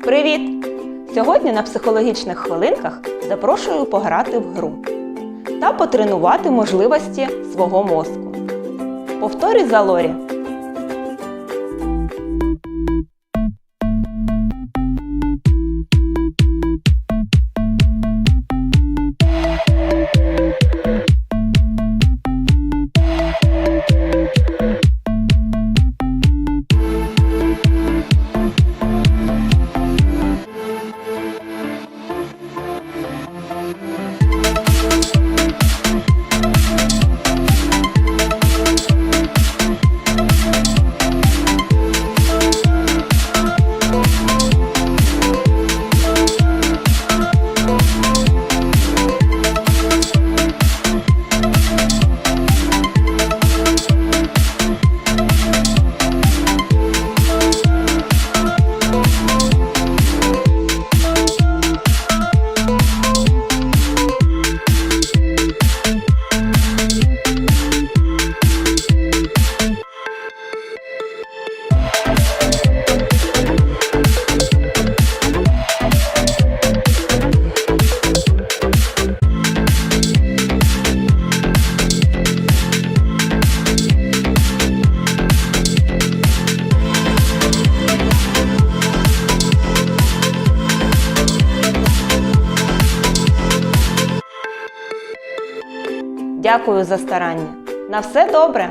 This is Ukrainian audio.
Привіт! Сьогодні на психологічних хвилинках запрошую пограти в гру та потренувати можливості свого мозку. Повторюй за Лорі. Дякую за старання. На все добре!